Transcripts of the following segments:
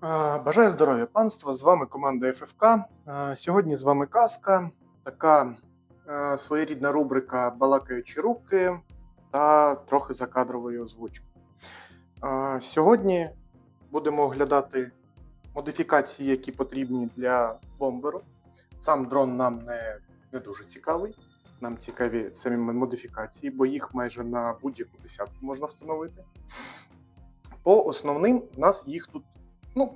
Бажаю здоров'я, панство! З вами команда ФФК. Сьогодні з вами казка, така е, своєрідна рубрика Балакаючі руки та трохи закадрової озвучки. Сьогодні будемо оглядати модифікації, які потрібні для бомберу. Сам дрон нам не, не дуже цікавий. Нам цікаві самі модифікації, бо їх майже на будь-яку десятку можна встановити. По основним у нас їх тут ну,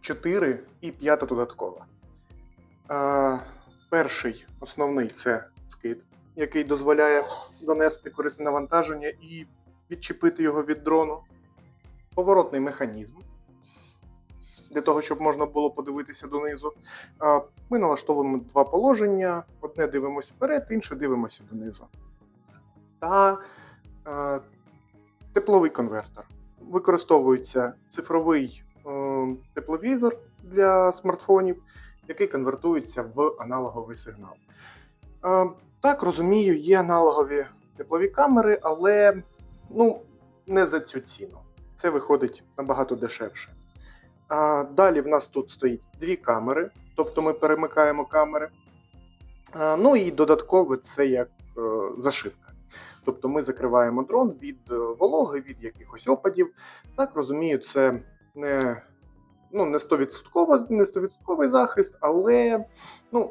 4 і 5 додаткова. Е, перший основний це скид, який дозволяє донести корисне навантаження і відчепити його від дрону. Поворотний механізм. Для того, щоб можна було подивитися донизу. Ми налаштовуємо два положення: одне дивимося вперед, інше дивимося донизу. Та е, тепловий конвертер. Використовується цифровий тепловізор для смартфонів, який конвертується в аналоговий сигнал. Е, так, розумію, є аналогові теплові камери, але ну, не за цю ціну. Це виходить набагато дешевше. А далі в нас тут стоїть дві камери, тобто ми перемикаємо камери. А, ну і додатково це як е, зашивка. Тобто ми закриваємо дрон від е, вологи, від якихось опадів. Так розумію, це не, ну, не 100%, не 100% захист, але ну,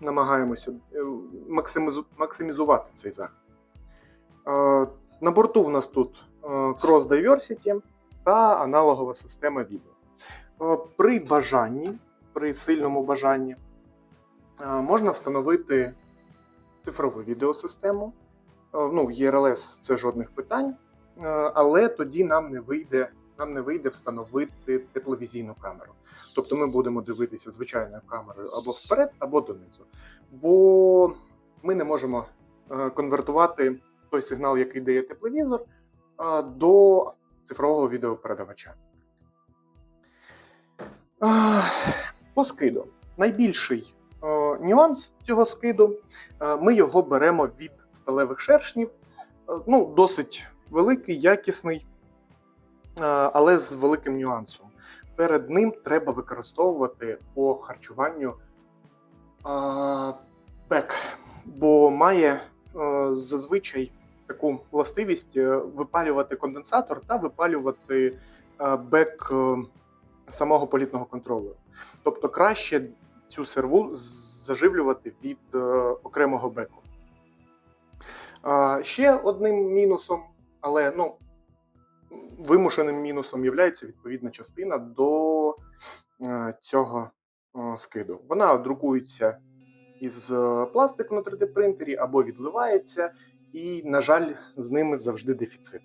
намагаємося е, максимізувати цей захист. Е, на борту в нас тут е, Cross Diversity та аналогова система відео. При бажанні, при сильному бажанні, можна встановити цифрову відеосистему. Ну, ERLS це жодних питань, але тоді нам не вийде, нам не вийде встановити тепловізійну камеру. Тобто ми будемо дивитися звичайною камерою або вперед, або донизу. Бо ми не можемо е, конвертувати той сигнал, який дає тепловізор, е, до цифрового відеопередавача. Е, По скиду. Найбільший нюанс цього скиду. Ми його беремо від сталевих шершнів. Ну, досить великий, якісний, але з великим нюансом. Перед ним треба використовувати по харчуванню пек, бо має зазвичай таку властивість е, випалювати конденсатор та випалювати бек е, самого політного контролеру. Тобто краще цю серву заживлювати від е, окремого беку. Ще одним мінусом, але ну, вимушеним мінусом є відповідна частина до е, цього е, скиду. Вона друкується із е, пластику на 3D принтері або відливається, і, на жаль, з ними завжди дефіцит.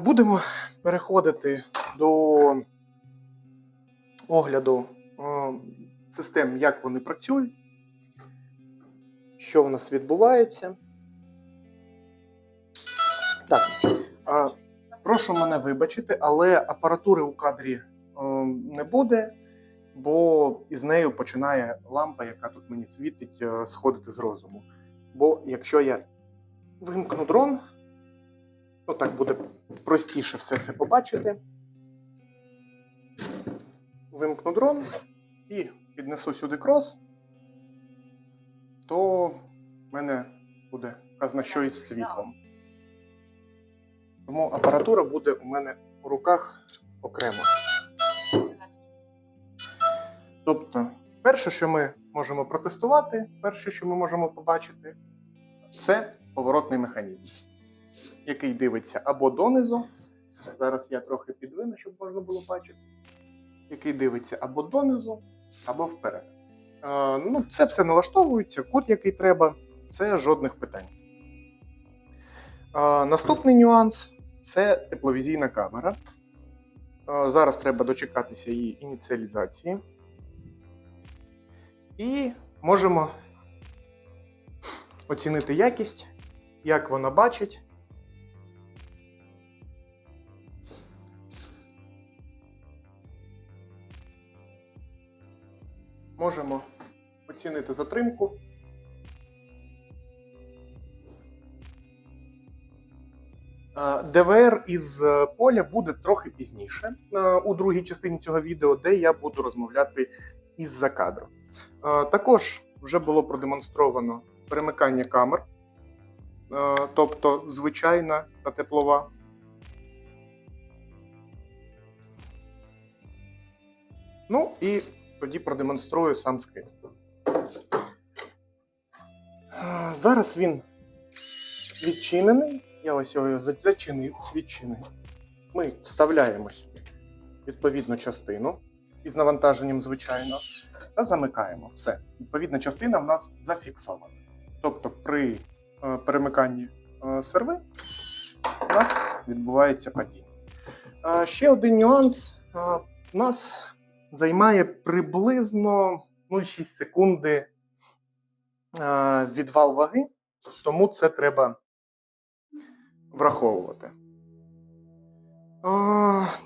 Будемо переходити до огляду систем, як вони працюють, що в нас відбувається. Так, е, прошу мене вибачити, але апаратури у кадрі е, не буде, бо із нею починає лампа, яка тут мені світить, е, сходити з розуму. Бо якщо я вимкну дрон, ну так буде простіше все це побачити. Вимкну дрон і піднесу сюди крос, то в мене буде казна що із світлом. Тому апаратура буде у мене у руках окремо. Тобто, перше, що ми можемо протестувати, перше, що ми можемо побачити, це поворотний механізм, який дивиться або донизу. Зараз я трохи підвину, щоб можна було бачити. Який дивиться або донизу, або вперед. Е, ну, це все налаштовується, кут, який треба, це жодних питань. Е, наступний нюанс це тепловізійна камера. Е, зараз треба дочекатися її ініціалізації. І можемо оцінити якість, як вона бачить. Можемо оцінити затримку. ДВР із е, поля буде трохи пізніше е, у другій частині цього відео, де я буду розмовляти із закадру. Е, Також вже було продемонстровано перемикання камер, е, тобто звичайна та теплова. Ну і тоді продемонструю сам скид. Е, Зараз він відчинений. Я ось його зачинив, відчинив. Ми вставляємо сюди відповідну частину із навантаженням, звичайно, та замикаємо. Все. Відповідна частина в нас зафіксована. Тобто при е, перемиканні е, серви у нас відбувається падіння. Ще один нюанс. У нас займає приблизно 0,6 секунди відвал ваги, тому це треба враховувати.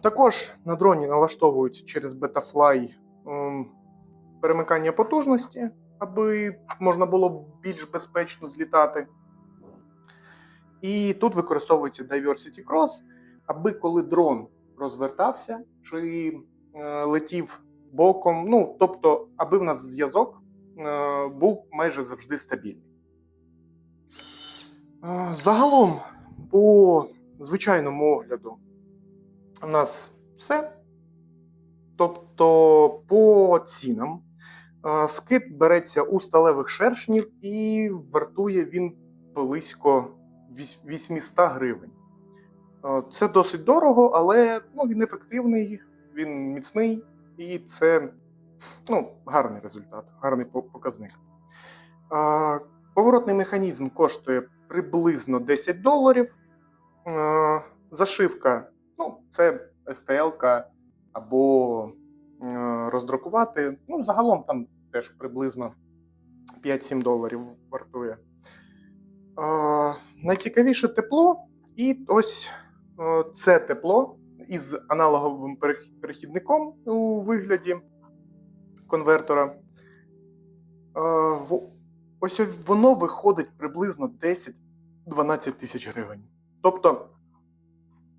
Також на дроні налаштовуються через Betafly ем, перемикання потужності, аби можна було більш безпечно злітати. І тут використовується Diversity Cross, аби коли дрон розвертався чи е, летів боком, ну тобто, аби в нас зв'язок е, був майже завжди стабільний. Загалом, по звичайному огляду, у нас все. Тобто, по цінам, е, скид береться у сталевих шершнів і вартує він близько 800 гривень. Е, Це досить дорого, але ну, він ефективний, він міцний і це ну, гарний результат, гарний показник. Е, Поворотний механізм коштує приблизно 10 доларів. Е, Зашивка, ну, це STL або е, роздрукувати. Ну, загалом там теж приблизно 5-7 доларів вартує. Е, Найцікавіше тепло, і ось це тепло із аналоговим перехідником у вигляді конвертора. Ось воно виходить приблизно 10-12 тисяч гривень. Тобто,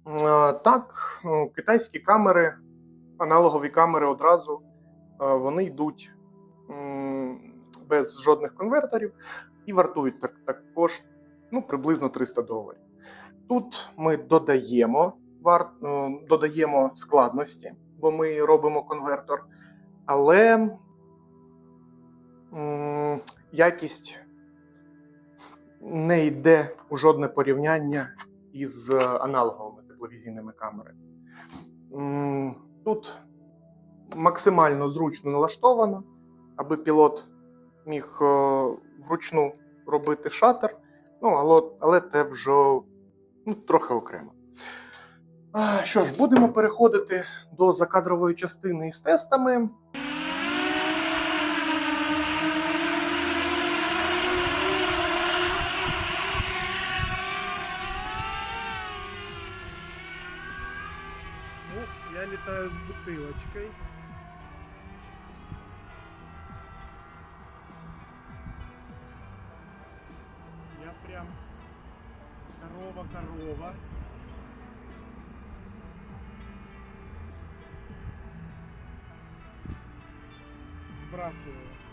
е, так, е, китайські камери, аналогові камери одразу, е, вони йдуть без жодних конверторів і вартують так, також ну, приблизно 300 доларів. Тут ми додаємо, вар, е, додаємо складності, бо ми робимо конвертор, але якість не йде у жодне порівняння із аналоговими тепловізійними камерами. Тут максимально зручно налаштовано, аби пілот міг е, вручну робити шатер, ну, але, але те вже ну, трохи окремо. Що ж, будемо переходити до закадрової частини із тестами. Ну, я летаю с бутылочкой. Я прям корова-корова. Сбрасываю.